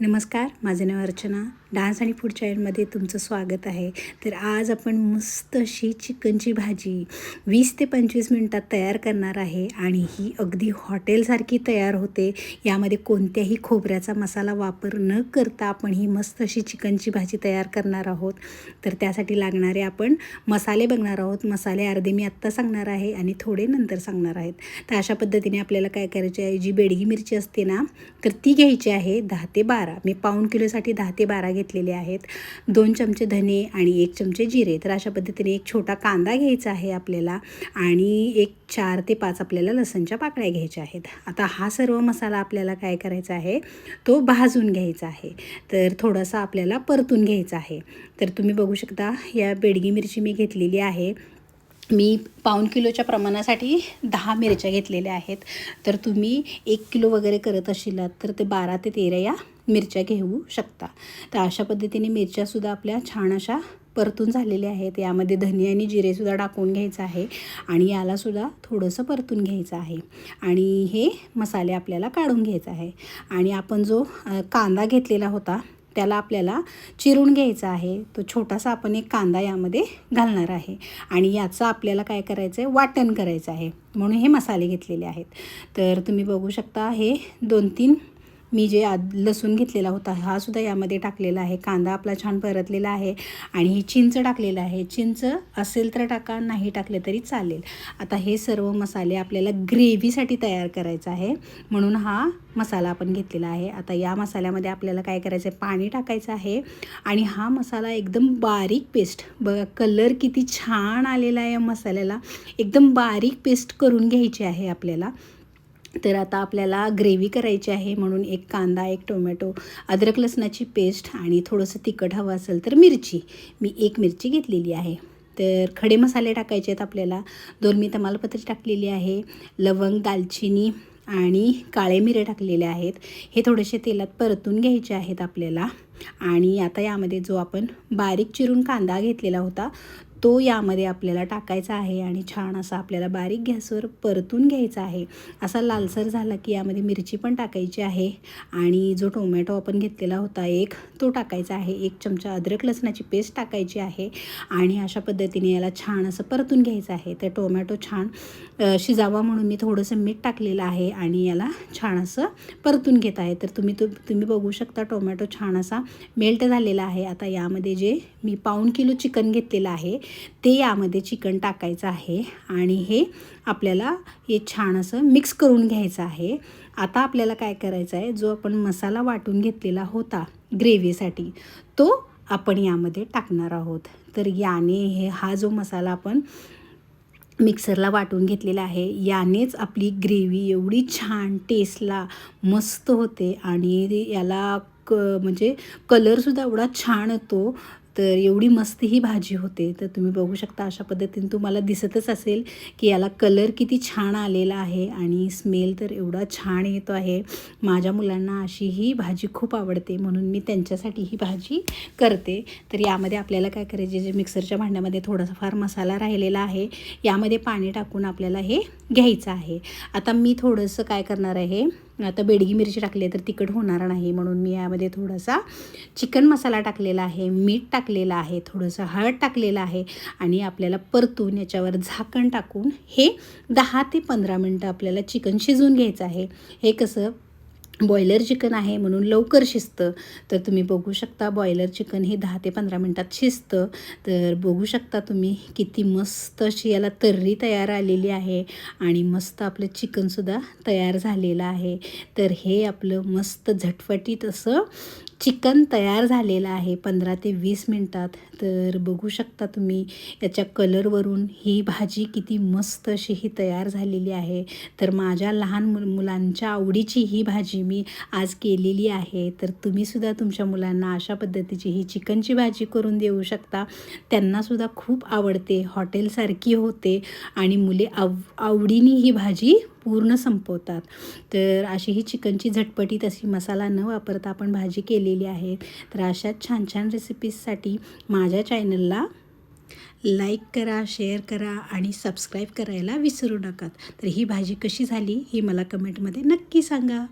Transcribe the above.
नमस्कार माझं नाव अर्चना. डान्स आणि फूड चॅनलमध्ये तुमचं स्वागत आहे. तर आज आपण मस्त अशी चिकनची भाजी वीस ते पंचवीस मिनटात तयार करणार आहे आणि ही अगदी हॉटेलसारखी तयार होते. यामध्ये कोणत्याही खोबऱ्याचा मसाला वापर न करता आपण ही मस्त अशी चिकनची भाजी तयार करणार आहोत. तर त्यासाठी लागणारे आपण मसाले बघणार आहोत. मसाले अर्धे मी आत्ता सांगणार आहे आणि थोडे नंतर सांगणार आहेत. तर अशा पद्धतीने आपल्याला काय करायचे आहे? जी बेडगी मिरची असते ना तर ती घ्यायची आहे दहा ते बारा. मी पाऊण किलोसाठी दहा ते बारा घेतलेले आहेत. दोन चमचे धने आणि एक चमचे जिरे. तर अशा पद्धतीने एक छोटा कांदा घ्यायचा आहे आपल्याला आणि एक चार ते पाच आपल्याला लसणच्या पाकळ्या घ्यायच्या आहेत. आता हा सर्व मसाला आपल्याला काय करायचा आहे? तो भाजून घ्यायचा आहे. तर थोडासा आपल्याला परतून घ्यायचा आहे. तर तुम्ही बघू शकता या बेडगी मिरची मी घेतलेली आहे. मी पाऊण किलोच्या प्रमाणासाठी दहा मिरच्या घेतलेल्या आहेत. तर तुम्ही एक किलो वगैरे करत असाल तर ते बारा ते तेरा या मिरच्या घेऊ शकता. तर अशा पद्धतीने मिरच्यासुद्धा आपल्या छान अशा परतून झालेल्या आहेत. यामध्ये धने आणि जिरेसुद्धा टाकून घ्यायचं आहे आणि यालासुद्धा थोडंसं परतून घ्यायचं आहे. आणि हे मसाले आपल्याला काढून घ्यायचं आहे. आणि आपण जो कांदा घेतलेला होता त्याला आपल्याला चिरून घ्यायचा आहे. तो छोटासा आपण एक कांदा यामध्ये घालणार आहे. आणि याचं आपल्याला काय करायचं आहे वाटण करायचं आहे. म्हणून हे मसाले घेतलेले आहेत. तर तुम्ही बघू शकता हे दोन तीन मी जे आद लसूण घेतलेला होता हा सुद्धा यामध्ये टाकलेला आहे. कांदा आपला छान परतलेला आहे आणि ही चिंच टाकलेलं आहे. चिंच असेल तर टाका नाही टाकले तरी चालेल. आता हे सर्व मसाले आपल्याला ग्रेव्हीसाठी तयार करायचं आहे. म्हणून हा मसाला आपण घेतलेला आहे. आता या मसाल्यामध्ये आपल्याला काय करायचं आहे? पाणी टाकायचं आहे आणि हा मसाला एकदम बारीक पेस्ट. बघा कलर किती छान आलेला आहे या मसाल्याला. एकदम बारीक पेस्ट करून घ्यायची आहे आपल्याला. तर आता आपल्याला ग्रेव्ही करायची आहे म्हणून एक कांदा एक टोमॅटो अद्रक लसणाची पेस्ट आणि थोडंसं तिखट हवं असेल तर मिरची. मी एक मिरची घेतलेली आहे. तर खडे मसाले टाकायचे आहेत आपल्याला. दोन मी तमालपत्री टाकलेली आहे. लवंग दालचिनी आणि काळे मिरे टाकलेले आहेत. हे थोडेसे तेलात परतून घ्यायचे आहेत आपल्याला. आणि आता यामध्ये जो आपण बारीक चिरून कांदा घेतलेला होता तो यामध्ये आपल्याला टाकायचा आहे आणि छान असा आपल्याला बारीक गॅसवर परतून घ्यायचा आहे. असा लालसर झाला की यामध्ये मिरची पण टाकायची आहे आणि जो टोमॅटो आपण घेतलेला होता एक तो टाकायचा आहे. एक चमचा अद्रक लसणाची पेस्ट टाकायची आहे आणि अशा पद्धतीने याला छान असं परतून घ्यायचं आहे. तर टोमॅटो छान शिजावा म्हणून मी थोडंसं मीठ टाकलेलं आहे आणि याला छान असं परतून घेत आहे. तर तुम्ही तु तुम्ही बघू शकता टोमॅटो छान असा मेल्ट झालेला आहे. आता यामध्ये जे मी पाऊण किलो चिकन घेतलेलं आहे ते यामध्ये चिकन टाकायचं आहे आणि हे आपल्याला हे छान असं मिक्स करून घ्यायचं आहे. आता आपल्याला काय करायचं आहे? जो आपण मसाला वाटून घेतलेला होता ग्रेव्हीसाठी तो आपण यामध्ये टाकणार आहोत. तर याने हे हा जो मसाला आपण मिक्सरला वाटून घेतलेला आहे यानेच आपली ग्रेव्ही एवढी छान टेस्टला मस्त होते आणि याला क म्हणजे कलरसुद्धा एवढा छान येतो तर एवढी मस्त ही भाजी होते. तर तुम्ही बघू शकता अशा पद्धतीने तुम्हाला दिसतच असेल की याला कलर किती छान आलेला आहे आणि स्मेल तर एवढा छान येतो आहे. माझ्या मुलांना अशी ही भाजी खूप आवडते म्हणून मी त्यांच्यासाठी ही भाजी करते. तर यामध्ये आपल्याला काय करायचे? जे मिक्सरच्या भांड्यामध्ये थोडासा फार मसाला राहिलेला आहे. यामध्ये पाणी टाकून आपल्याला हे घ्यायचं आहे. आता मी थोडंसं काय करणार आहे? आता बेडगी मिरची टाकली आहे तर तिखट होणार नाही म्हणून मी यामध्ये थोडासा चिकन मसाला टाकलेला आहे मीठ टाकलेलं आहे थोडंसं हळद टाकलेलं आहे आणि आपल्याला परतून याच्यावर झाकण टाकून हे दहा ते पंधरा मिनटं आपल्याला चिकन शिजवून घ्यायचं आहे. हे कसं बॉयलर चिकन आहे म्हणून लवकर शिजतं. तर तुम्ही बघू शकता बॉयलर चिकन हे दहा ते पंधरा मिनटात शिजतं. तर बघू शकता तुम्ही किती मस्त अशी याला तर्री तयार आलेली आहे आणि मस्त आपलं चिकनसुद्धा तयार झालेलं आहे. तर हे आपलं मस्त झटपटीत असं चिकन तयार झालेलं आहे पंधरा ते वीस मिनटात. तर बघू शकता तुम्ही याच्या कलरवरून ही भाजी किती मस्त अशी ही तयार झालेली आहे. तर माझ्या लहान मु मुलांच्या आवडीची ही भाजी मी आज केलेली आहे. तर तुम्हीसुद्धा तुमच्या मुलांना अशा पद्धतीची ही चिकनची भाजी करून देऊ शकता. त्यांनासुद्धा खूप आवडते. हॉटेलसारखी होते आणि मुले आव आवडीने ही भाजी पूर्ण संपवतात. तर अशी ही चिकनची झटपटी तशी मसाला न वापरता आपण भाजी केलेली आहे. तर अशाच छान छान रेसिपीजसाठी माझ्या चॅनलला लाईक करा शेअर करा आणि सबस्क्राईब करायला विसरू नका. तर ही भाजी कशी झाली ही मला कमेंटमध्ये नक्की सांगा.